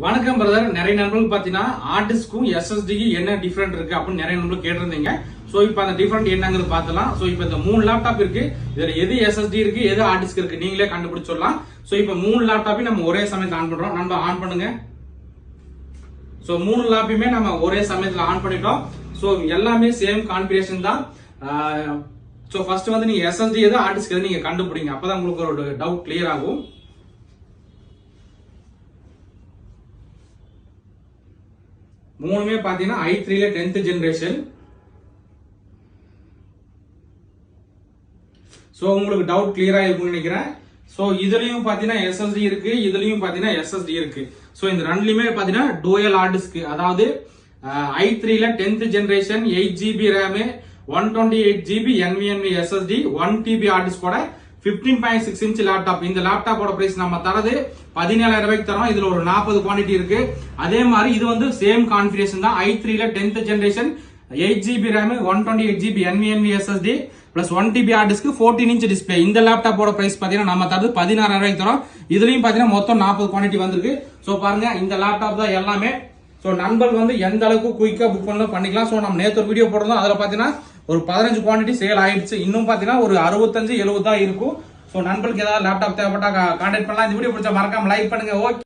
வணக்கம் பிரதர் நிறைய நண்பர்கள் பாத்தீங்கன்னா ஆர்டிஸ்க்கும் எஸ்எஸ்டிக்கு என்ன டிஃபரெண்ட் இருக்கு அப்படின்னு நிறைய நண்பர்கள் கேட்டிருந்தீங்க. சோ இப்போ அந்த டிஃபரெண்ட் என்னங்கிறது பார்த்தலாம். சோ இப்போ இந்த மூணு லேப்டாப் இருக்கு. இதுல எது எஸ்எஸ்டி இருக்கு எது ஆர்டிஸ்க் இருக்கு நீங்களே கண்டுபிடிச்சு சொல்லலாம். சோ இப்போ மூணு லேப்டாப்பையும் நம்ம ஒரே சமயத்தில் ஆன் பண்றோம். நம்ம ஆன் பண்ணுங்க. சோ மூணு லேப்பையுமே நம்ம ஒரே சமயத்துல ஆன் பண்ணிட்டோம். சோ எல்லாமே சேம் கான்பிரேஷன் தான். சோ ஃபர்ஸ்ட் வந்து நீங்க எஸ்எஸ்டி எது ஆர்டிஸ்க் எது நீங்க கண்டுபிடிங்க. அப்பதான் உங்களுக்கு ஒரு டவுட் கிளியர் ஆகும். மூணுமே பாத்தீங்கன்னா ஐ த்ரீல டென்த் ஜென்ரேஷன் சோ உங்களுக்கு டவுட் கிளியரா இருக்கும்னு நினைக்கிறேன். சோ இதுலயும் பாத்தீங்கன்னா எஸ்எஸ்டி இருக்கு இதுலயும் பாத்தீங்கன்னா எஸ்எஸ்டி இருக்கு. சோ இந்த ரெண்டுலயுமே பாத்தீங்கன்னா டூயல் ஹார்டிஸ்க் அதாவது ஐ த்ரீல tenth generation eight GB RAM one twenty eight GB NVNV SSD one TB ஹார்டிஸ்கோட fifteen point six inch laptop இந்த லேப்டாப்போட பிரைஸ் நம்ம தரது பதினேழாயிரம் ரூபாய்க்கு தரோம் இதுல ஒரு நாற்பது குவான்டிட்டி இருக்கு. அதே மாதிரி இது வந்து சேம் கான்ஃபிகரேஷன் தான். ஐ த்ரீல tenth generation eight GB RAM one twenty eight GB NVNV SSD plus one TB hard disk fourteen inch display இந்த லேப்டாப்போட பிரைஸ் பார்த்தீங்கன்னா நம்ம தரது பதினாறாயிரம் ரூபாய்க்கு தரோம் இதுலயும் பார்த்தீங்கன்னா மொத்தம் நாற்பது குவான்டிட்டி வந்திருக்கு. ஸோ பாருங்க இந்த லேப்டாப் தான் எல்லாமே. ஸோ நண்பர்கள் வந்து எந்த அளவுக்கு குயிக்காக புக் பண்ணலாம் பண்ணிக்கலாம். ஸோ நம்ம நேற்று ஒரு வீடியோ போட்டிருந்தோம். அதில் பார்த்தீங்கன்னா ஒரு பதினஞ்சு குவான்டிட்டி சேல் ஆயிடுச்சு. இன்னும் பார்த்தீங்கன்னா ஒரு அறுபத்தஞ்சு எழுபது தான் இருக்கும். ஸோ நண்பர்களுக்கு ஏதாவது லேப்டாப் தேவைப்பட்டா கான்டாக்ட் பண்ணலாம். இந்த வீடியோ பிடிச்சா மறக்காம லைக் பண்ணுங்க. ஓகே